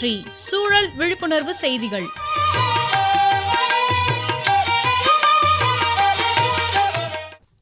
சுற்றி சூழல் விழிப்புணர்வு செய்திகள்.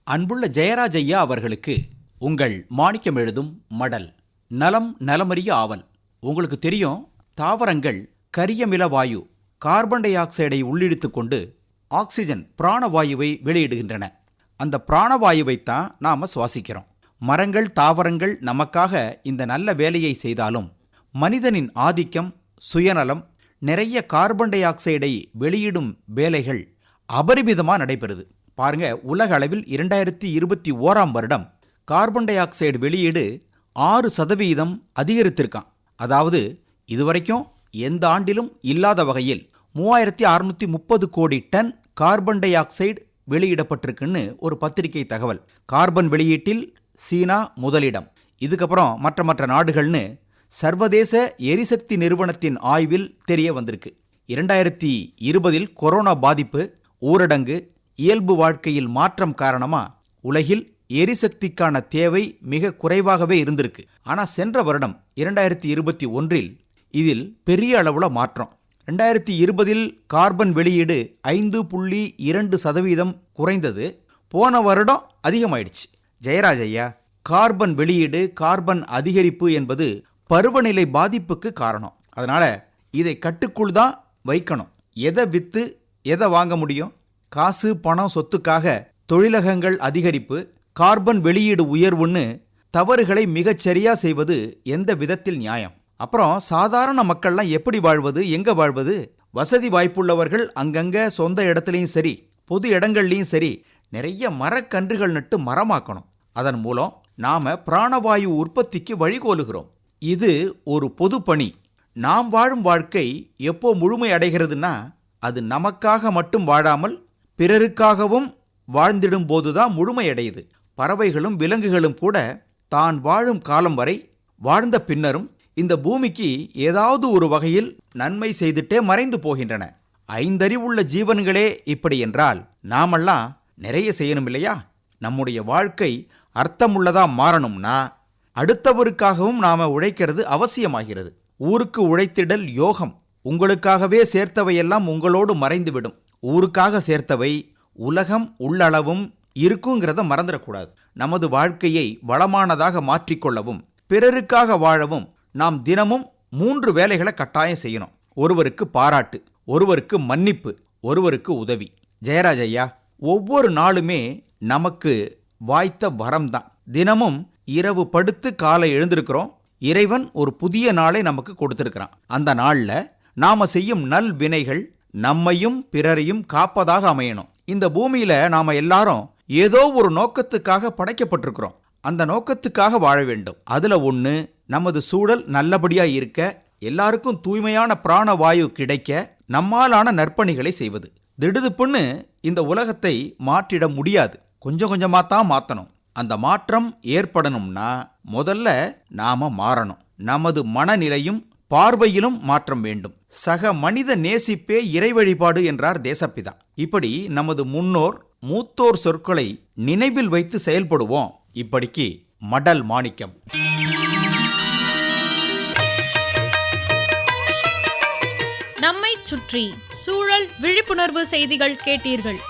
அன்புள்ள ஜெயராஜ் ஐயா அவர்களுக்கு உங்கள் மாணிக்கம் எழுதும் மடல் நலம் நலமறிய ஆவல். உங்களுக்கு தெரியும் தாவரங்கள் கரியமில வாயு கார்பன் டை ஆக்சைடை உள்ளிடுத்து கொண்டு ஆக்சிஜன் பிராணவாயுவை வெளியிடுகின்றன. அந்த பிராணவாயுவைத்தான் நாம சுவாசிக்கிறோம். மரங்கள் தாவரங்கள் நமக்காக இந்த நல்ல வேலையை செய்தாலும் மனிதனின் ஆதிக்கம் சுயநலம் நிறைய கார்பன் டை ஆக்சைடை வெளியிடும் வேலைகள் அபரிமிதமாக நடைபெறுது. பாருங்க உலக அளவில் இரண்டாயிரத்தி இருபத்தி ஓராம் வருடம் கார்பன் டை ஆக்சைடு வெளியீடு ஆறு சதவீதம் அதிகரித்திருக்கான். அதாவது இதுவரைக்கும் எந்த ஆண்டிலும் இல்லாத வகையில் மூவாயிரத்தி அறுநூத்தி முப்பது கோடி டன் கார்பன் டை ஆக்சைடு வெளியிடப்பட்டிருக்குன்னு ஒரு பத்திரிகை தகவல். கார்பன் வெளியீட்டில் சீனா முதலிடம். இதுக்கப்புறம் மற்ற மற்ற நாடுகள்னு சர்வதேச எரிசக்தி நிறுவனத்தின் ஆய்வில் தெரிய வந்திருக்கு. இரண்டாயிரத்தி இருபதில் கொரோனா பாதிப்பு ஊரடங்கு இயல்பு வாழ்க்கையில் மாற்றம் காரணமா உலகில் எரிசக்திக்கான தேவை மிக குறைவாகவே இருந்திருக்கு. ஆனா சென்ற வருடம் இரண்டாயிரத்தி இருபத்தி ஒன்றில் இதில் பெரிய அளவுல மாற்றம். ரெண்டாயிரத்தி இருபதில் கார்பன் வெளியீடு ஐந்து புள்ளி இரண்டு சதவீதம் குறைந்தது. போன வருடம் அதிகமாயிடுச்சு. ஜெயராஜ் ஐயா கார்பன் வெளியீடு கார்பன் அதிகரிப்பு என்பது பருவநிலை பாதிப்புக்கு காரணம். அதனால் இதை கட்டுக்குள் தான் வைக்கணும். எதை விற்று எதை வாங்க முடியும்? காசு பணம் சொத்துக்காக தொழிலகங்கள் அதிகரிப்பு கார்பன் வெளியீடு உயர்வுன்னு தவறுகளை மிகச்சரியா செய்வது எந்த விதத்தில் நியாயம்? அப்புறம் சாதாரண மக்கள்லாம் எப்படி வாழ்வது எங்க வாழ்வது? வசதி வாய்ப்புள்ளவர்கள் அங்கங்க சொந்த இடத்துலையும் சரி பொது இடங்கள்லையும் சரி நிறைய மரக்கன்றுகள் நட்டு மரமாக்கணும். அதன் மூலம் நாம பிராணவாயு உற்பத்திக்கு வழிகோலுகிறோம். இது ஒரு பொது பணி நாம் வாழும் வாழ்க்கை எப்போ முழுமை அடைகிறதுனா அது நமக்காக மட்டும் வாழாமல் பிறருக்காகவும் வாழ்ந்திடும் போதுதான் முழுமையடையுது பறவைகளும் விலங்குகளும் கூட தான் வாழும் காலம் வரை வாழ்ந்த பின்னரும் இந்த பூமிக்கு ஏதாவது ஒரு வகையில் நன்மை செய்துட்டே மறைந்து போகின்றன. ஐந்தறிவுள்ள ஜீவன்களே இப்படி என்றால் நாமெல்லாம் நிறைய செய்யணும் இல்லையா? நம்முடைய வாழ்க்கை அர்த்தமுள்ளதா மாறணும்னா அடுத்தவருக்காகவும் நாம் உழைக்கிறது அவசியமாகிறது. ஊருக்கு உழைத்திடல் யோகம். உங்களுக்காகவே சேர்த்தவையெல்லாம் உங்களோடு மறைந்துவிடும். ஊருக்காக சேர்த்தவை உலகம் உள்ளளவும் இருக்குங்கிறத மறந்துடக்கூடாது. நமது வாழ்க்கையை வளமானதாக மாற்றிக்கொள்ளவும் பிறருக்காக வாழவும் நாம் தினமும் மூன்று வேலைகளை கட்டாயம் செய்யணும். ஒருவருக்கு பாராட்டு ஒருவருக்கு மன்னிப்பு ஒருவருக்கு உதவி. ஜெயராஜ் ஐயா ஒவ்வொரு நாளுமே நமக்கு வாய்த்த வரம்தான் தினமும் இரவு படுத்து காலை எழுந்திருக்கிறோம். இறைவன் ஒரு புதிய நாளை நமக்கு கொடுத்திருக்கிறான். அந்த நாளில் நாம செய்யும் நல் வினைகள் நம்மையும் பிறரையும் காப்பதாக அமையணும். இந்த பூமியில நாம எல்லாரும் ஏதோ ஒரு நோக்கத்துக்காக படைக்கப்பட்டிருக்கிறோம். அந்த நோக்கத்துக்காக வாழ வேண்டும். அதுல ஒன்று நமது சூழல் நல்லபடியா இருக்க எல்லாருக்கும் தூய்மையான பிராண வாயு கிடைக்க நம்மாலான நற்பணிகளை செய்வது. திடுதுப்புன்னு இந்த உலகத்தை மாற்றிட முடியாது. கொஞ்சம் கொஞ்சமாக தான் மாற்றணும் அந்த மாற்றம் ஏற்படணும்னா முதல்ல நாம மாறணும். நமது மனநிலையும் பார்வையிலும் மாற்றம் வேண்டும். சக மனித நேசிப்பே இறை வழிபாடு என்றார் தேசப்பிதா. இப்படி நமது முன்னோர் மூத்தோர் சொற்களை நினைவில் வைத்து செயல்படுவோம். இப்படிக்கு மடல் மாணிக்கம். நம்மை சுற்றி சூழல் விழிப்புணர்வு செய்திகள் கேட்டீர்கள்.